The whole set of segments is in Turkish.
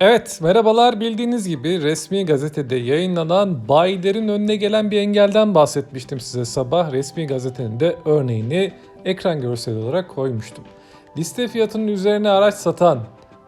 Evet, merhabalar. Bildiğiniz gibi resmi gazetede yayınlanan bayilerin önüne gelen bir engelden bahsetmiştim size sabah. Resmi gazetenin de örneğini ekran görseli olarak koymuştum. Liste fiyatının üzerine araç satan,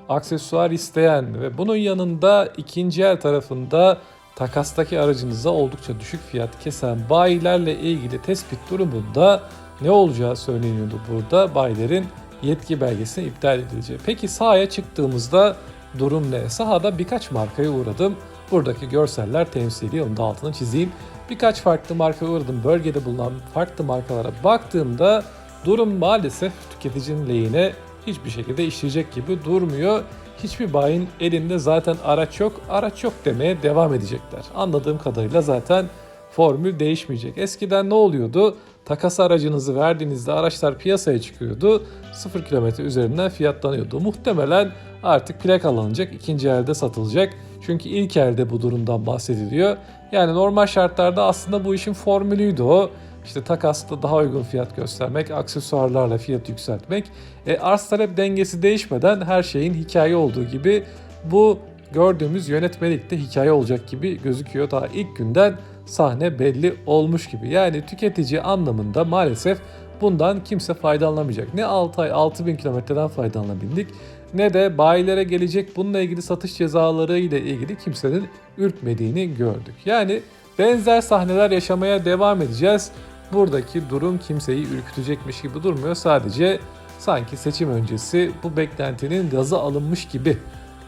aksesuar isteyen ve bunun yanında ikinci el tarafında takastaki aracınıza oldukça düşük fiyat kesen bayilerle ilgili tespit durumunda ne olacağı söyleniyordu burada. Bayilerin yetki belgesinin iptal edileceği. Peki sahaya çıktığımızda durum ne? Sahada birkaç markaya uğradım. Buradaki görseller temsili, onu da altını çizeyim. Birkaç farklı markaya uğradım. Bölgede bulunan farklı markalara baktığımda durum maalesef tüketicinin lehine hiçbir şekilde işleyecek gibi durmuyor. Hiçbir bayin elinde zaten araç yok, araç yok demeye devam edecekler. Anladığım kadarıyla zaten formül değişmeyecek. Eskiden ne oluyordu? Takas aracınızı verdiğinizde araçlar piyasaya çıkıyordu. 0 kilometre üzerinden fiyatlanıyordu. Muhtemelen artık plak alınacak, ikinci elde satılacak. Çünkü ilk elde bu durumdan bahsediliyor. Yani normal şartlarda aslında bu işin formülüydü o. İşte takasta daha uygun fiyat göstermek, aksesuarlarla fiyat yükseltmek. E, arz talep dengesi değişmeden her şeyin hikaye olduğu gibi bu gördüğümüz yönetmelikte hikaye olacak gibi gözüküyor. Daha ilk günden sahne belli olmuş gibi. Yani tüketici anlamında maalesef bundan kimse faydalanamayacak. Ne 6 ay 6000 kilometreden faydalanabildik ne de bayilere gelecek bununla ilgili satış cezaları ile ilgili kimsenin ürkmediğini gördük. Yani benzer sahneler yaşamaya devam edeceğiz. Buradaki durum kimseyi ürkütecekmiş gibi durmuyor. Sadece sanki seçim öncesi bu beklentinin gazı alınmış gibi.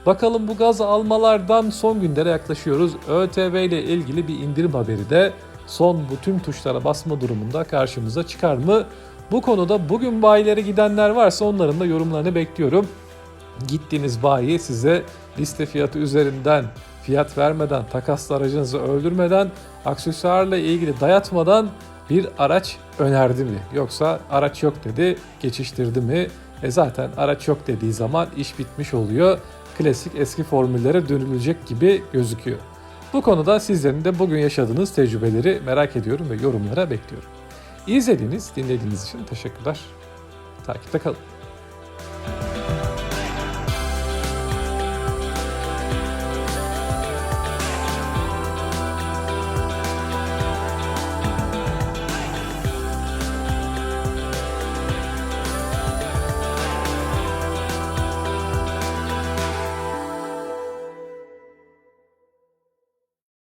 Bakalım bu gaz almalardan son günlere yaklaşıyoruz. ÖTV ile ilgili bir indirim haberi de son bu tüm tuşlara basma durumunda karşımıza çıkar mı? Bu konuda bugün bayilere gidenler varsa onların da yorumlarını bekliyorum. Gittiğiniz bayi size liste fiyatı üzerinden fiyat vermeden, takaslı aracınızı öldürmeden, aksesuarla ilgili dayatmadan bir araç önerdi mi? Yoksa araç yok dedi, geçiştirdi mi? E zaten araç yok dediği zaman iş bitmiş oluyor. Klasik eski formüllere dönülecek gibi gözüküyor. Bu konuda sizlerin de bugün yaşadığınız tecrübeleri merak ediyorum ve yorumlara bekliyorum. İzlediğiniz, dinlediğiniz için teşekkürler. Takipte kalın.